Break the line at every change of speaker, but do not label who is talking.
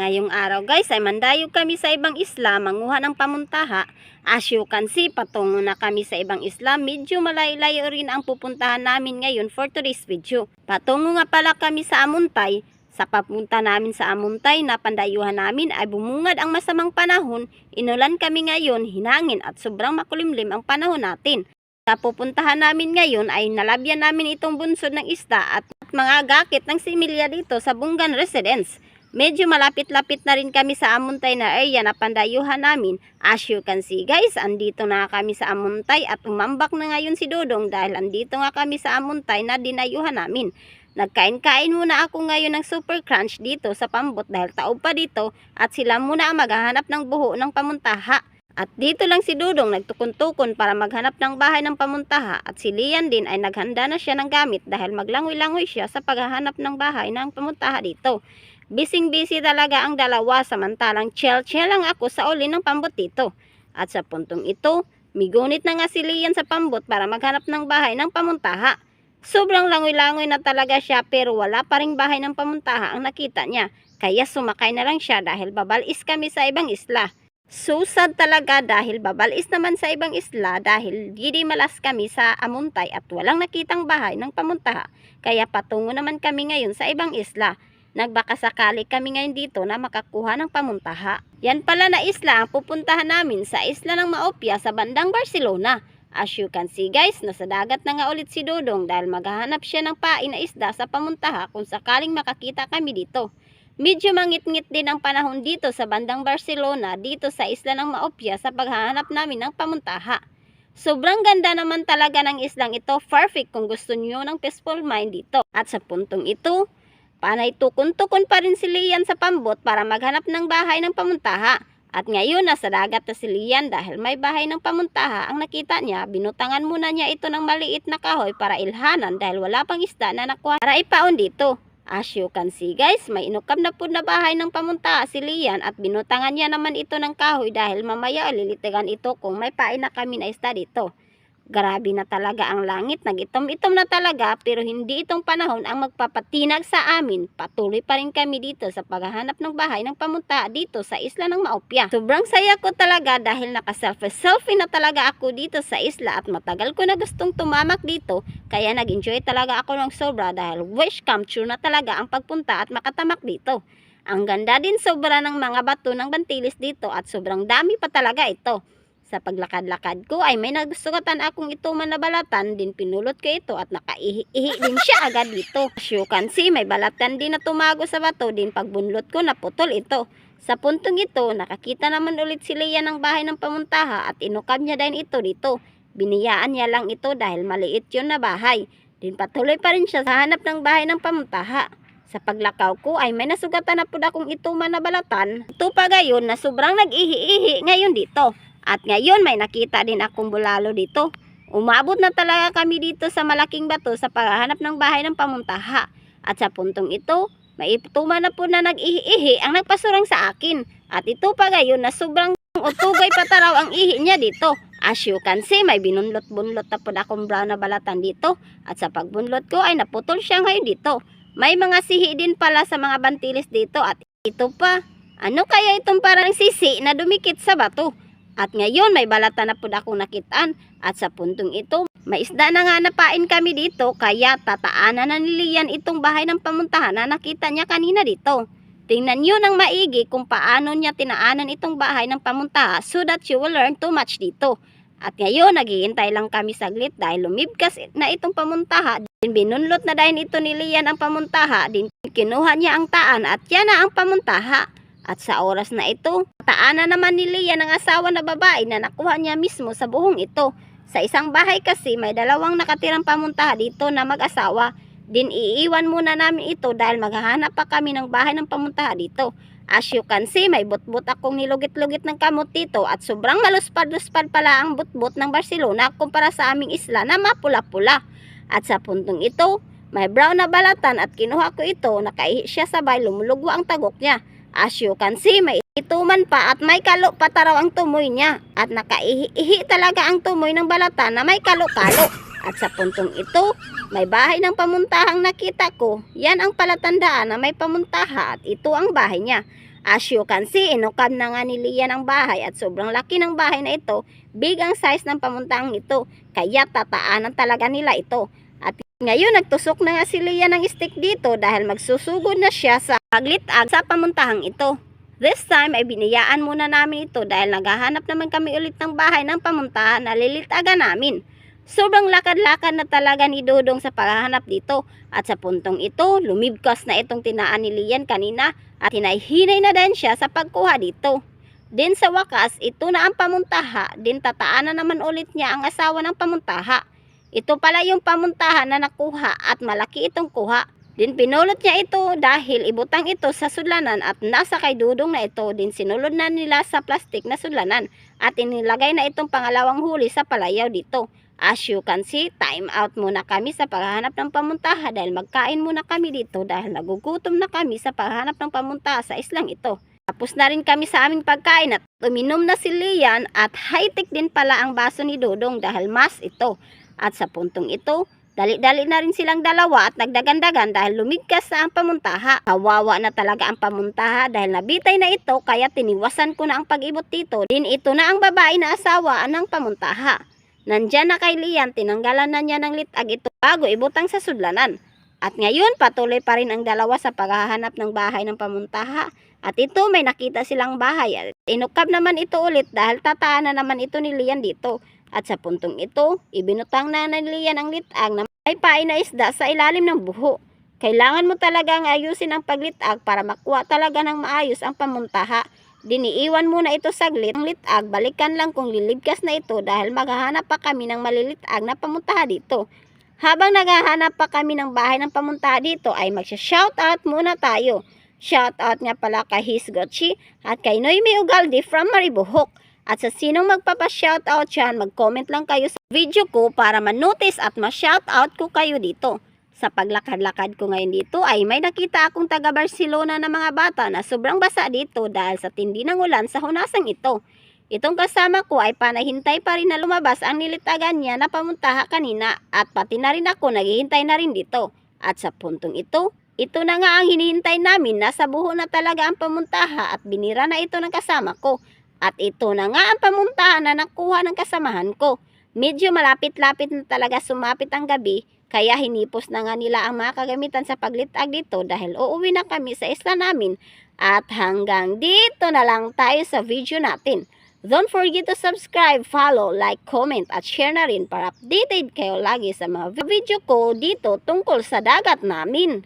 Ngayong araw guys ay mandayog kami sa ibang isla, manguha ng pamuntaha. As you can see, patungo na kami sa ibang isla. Medyo malayo-layo rin ang pupuntahan namin ngayon for today's video. Patungo nga pala kami sa Amuntay. Sa papunta namin sa Amuntay na pandayuhan namin ay bumungad ang masamang panahon. Inulan kami ngayon, hinangin at sobrang makulimlim ang panahon natin. Sa pupuntahan namin ngayon ay nalabyan namin itong bunsod ng isda at mga gakit ng similya dito sa Bungan Residence. Medyo malapit-lapit na rin kami sa Amuntay na area na pandayuhan namin. As you can see guys, andito na kami sa Amuntay at umambak na ngayon si Dodong dahil andito nga kami sa Amuntay na dinayuhan namin. Nagkain-kain muna ako ngayon ng super crunch dito sa pambot dahil taob pa dito at sila muna ang maghahanap ng buho ng pamuntaha. At dito lang si Dudong nagtukon-tukon para maghanap ng bahay ng pamuntaha at si Lian din ay naghanda na siya ng gamit dahil maglangoy-langoy siya sa paghahanap ng bahay ng pamuntaha dito. Bising-busy talaga ang dalawa samantalang chill-chill lang ako sa uli ng pambot dito. At sa puntong ito, migunit na nga si Lian sa pambot para maghanap ng bahay ng pamuntaha. Sobrang langoy-langoy na talaga siya pero wala pa ring bahay ng pamuntaha ang nakita niya. Kaya sumakay na lang siya dahil babalis kami sa ibang isla. So sad talaga dahil babalis naman sa ibang isla dahil gidi malas kami sa Amuntay at walang nakitang bahay ng pamuntaha. Kaya patungo naman kami ngayon sa ibang isla. Nagbakasakali kami ngayon dito na makakuha ng pamuntaha. Yan pala na isla ang pupuntahan namin sa isla ng Maopia sa bandang Barcelona. As you can see guys, nasa dagat na nga ulit si Dodong dahil maghahanap siya ng pain na isda sa pamuntaha kung sakaling makakita kami dito. Medyo mangit-ngit din ang panahon dito sa bandang Barcelona dito sa isla ng Maopia sa paghahanap namin ng pamuntaha. Sobrang ganda naman talaga ng islang ito, perfect kung gusto niyo ng peaceful mind dito. At sa puntong ito, panay tukon-tukon pa rin si Lian sa pambot para maghanap ng bahay ng pamuntaha. At ngayon nasa dagat na si Lian dahil may bahay ng pamuntaha ang nakita niya, binutangan muna niya ito ng maliit na kahoy para ilhanan dahil wala pang isda na nakuha para ipaon dito. As you can see guys, may inukam na po na bahay ng pamuntaha si Lian at binutangan niya naman ito ng kahoy dahil mamaya lilitigan ito kung may pain na kami na isda dito. Grabe na talaga ang langit, nagitom-itom na talaga pero hindi itong panahon ang magpapatinag sa amin. Patuloy pa rin kami dito sa paghahanap ng bahay ng pamunta dito sa isla ng Maopia. Sobrang saya ko talaga dahil naka-selfie-selfie na talaga ako dito sa isla at matagal ko na gustong tumamak dito kaya nag-enjoy talaga ako ng sobra dahil wish come true na talaga ang pagpunta at makatamak dito. Ang ganda din sobra ng mga bato ng bantilis dito at sobrang dami pa talaga ito. Sa paglakad-lakad ko ay may nagsugatan akong ituman na balatan din pinulot ko ito at nakaihi-ihi din siya agad dito. As you can see may balatan din na tumago sa bato din pagbunlot ko naputol ito. Sa puntong ito nakakita naman ulit si Leia ng bahay ng pamuntaha at inukab niya din ito dito. Biniyaan niya lang ito dahil maliit yun na bahay. Din patuloy pa rin siya sa hanap ng bahay ng pamuntaha. Sa paglakaw ko ay may nasugatan na po akong ituman na balatan. Ito pa gayon na sobrang nag-ihi-ihi ngayon dito. At ngayon may nakita din akong bulalo dito. Umabot na talaga kami dito sa malaking bato sa paghahanap ng bahay ng pamuntaha. At sa puntong ito, may ituman na po na nag-ihi-ihi ang nagpasurang sa akin. At ito pa gayon na sobrang utugay pa taraw ang ihi niya dito. As you can see, may binunlot-bunlot na po akong brown na balatan dito. At sa pagbunlot ko ay naputol siya ngayon dito. May mga sihi din pala sa mga bantilis dito at ito pa. Ano kaya itong parang sisi na dumikit sa bato? At ngayon may balatan na po akong nakitaan at sa puntong ito may isda na nga napain kami dito kaya tataanan na niliyan itong bahay ng pamuntahan na nakita niya kanina dito. Tingnan niyo ng maigi kung paano niya tinaanan itong bahay ng pamuntaha so that you will learn too much dito. At ngayon naghihintay lang kami saglit dahil lumibkas na itong pamuntaha. Din binunlot na dahil ito ni Lian ang pamuntaha. Din kinuha niya ang taan at yan na ang pamuntaha. At sa oras na ito, taanan naman ni Leah ng asawa na babae na nakuha niya mismo sa buhong ito. Sa isang bahay kasi may dalawang nakatirang pamuntaha dito na mag-asawa. Din iiwan muna namin ito dahil maghahanap pa kami ng bahay ng pamuntaha dito. As you can see, may butbut akong nilugit-lugit ng kamot dito at sobrang maluspad-luspad pala ang butbut ng Barcelona kumpara sa aming isla na mapula-pula. At sa puntong ito, may brown na balatan at kinuha ko ito, nakaihi siya sabay, lumulugwa ang tagok niya. As you can see, may ituman pa at may kalo pa taraw ang tumoy niya. At nakaihi talaga ang tumoy ng balatan na may kalo-kalo. At sa puntong ito, may bahay ng pamuntahang nakita ko. Yan ang palatandaan na may pamuntaha at ito ang bahay niya. As you can see, inukab na nga ni Lian ang bahay at sobrang laki ng bahay na ito. Big ang size ng pamuntahang ito. Kaya tataanan talaga nila ito. At ngayon nagtusok na nga si Lian ng stick dito dahil magsusugod na siya sa paglitag sa pamuntahang ito. This time ay biniyaan muna namin ito dahil naghahanap naman kami ulit ng bahay ng pamuntahan na lilitagan namin. Sobrang lakad-lakad na talaga ni Dodong sa paghahanap dito at sa puntong ito, lumibkas na itong tinaan ni Lian kanina at hinay-hinay na din siya sa pagkuha dito. Din sa wakas, ito na ang pamuntaha, din tataanan naman ulit niya ang asawa ng pamuntaha. Ito pala yung pamuntaha na nakuha at malaki itong kuha. Din pinulot niya ito dahil ibutang ito sa sudlanan at nasa kay Dudong na ito din sinulod na nila sa plastik na sudlanan at inilagay na itong pangalawang huli sa palayaw dito. As you can see, time out muna kami sa paghahanap ng pamuntaha dahil magkain muna kami dito dahil nagugutom na kami sa paghahanap ng pamuntaha sa islang ito. Tapos na rin kami sa aming pagkain at uminom na si Lian at high-tech din pala ang baso ni Dodong dahil mas ito. At sa puntong ito, dali-dali na rin silang dalawa at nagdagandagan dahil lumigkas na ang pamuntaha. Kawawa na talaga ang pamuntaha dahil nabitay na ito kaya tiniwasan ko na ang pag-ibot dito. Din ito na ang babae na asawa ng pamuntaha. Nandyan na kay Lian, tinanggalan na niya ng litag ito bago ibutang sa sudlanan. At ngayon, patuloy pa rin ang dalawa sa paghahanap ng bahay ng pamuntaha. At ito, may nakita silang bahay. At Inukab naman ito ulit dahil tataan na naman ito ni Lian dito. At sa puntong ito, ibinutang na Lian ang litag na may pain na isda sa ilalim ng buho. Kailangan mo talagang ayusin ang paglitag para makuha talaga ng maayos ang pamuntaha. Diniiwan muna ito saglit ang litag, balikan lang kung liligkas na ito dahil maghahanap pa kami ng malilitag na pamuntaha dito. Habang naghahanap pa kami ng bahay ng pamuntaha dito ay magsha-shoutout muna tayo. Shoutout nga pala kay His Gotchi at kay Noemi Ugaldi from Maribohok. At sa sinong magpapa-shoutout dyan, mag-comment lang kayo sa video ko para ma-notice at ma-shoutout ko kayo dito. Sa paglakad-lakad ko ngayon dito ay may nakita akong taga Barcelona na mga bata na sobrang basa dito dahil sa tindi ng ulan sa hunasang ito. Itong kasama ko ay panahintay pa rin na lumabas ang nilitagan niya na pamuntaha kanina at pati na rin ako naghihintay na rin dito. At sa puntong ito, ito na nga ang hinihintay namin nasa buho na talaga ang pamuntaha at binira na ito ng kasama ko. At ito na nga ang pamuntahan na nakuha ng kasamahan ko. Medyo malapit-lapit na talaga sumapit ang gabi, kaya hinipos na nga nila ang mga kagamitan sa paglitag dito dahil uuwi na kami sa isla namin. At hanggang dito na lang tayo sa video natin. Don't forget to subscribe, follow, like, comment at share na rin para updated kayo lagi sa mga video ko dito tungkol sa dagat namin.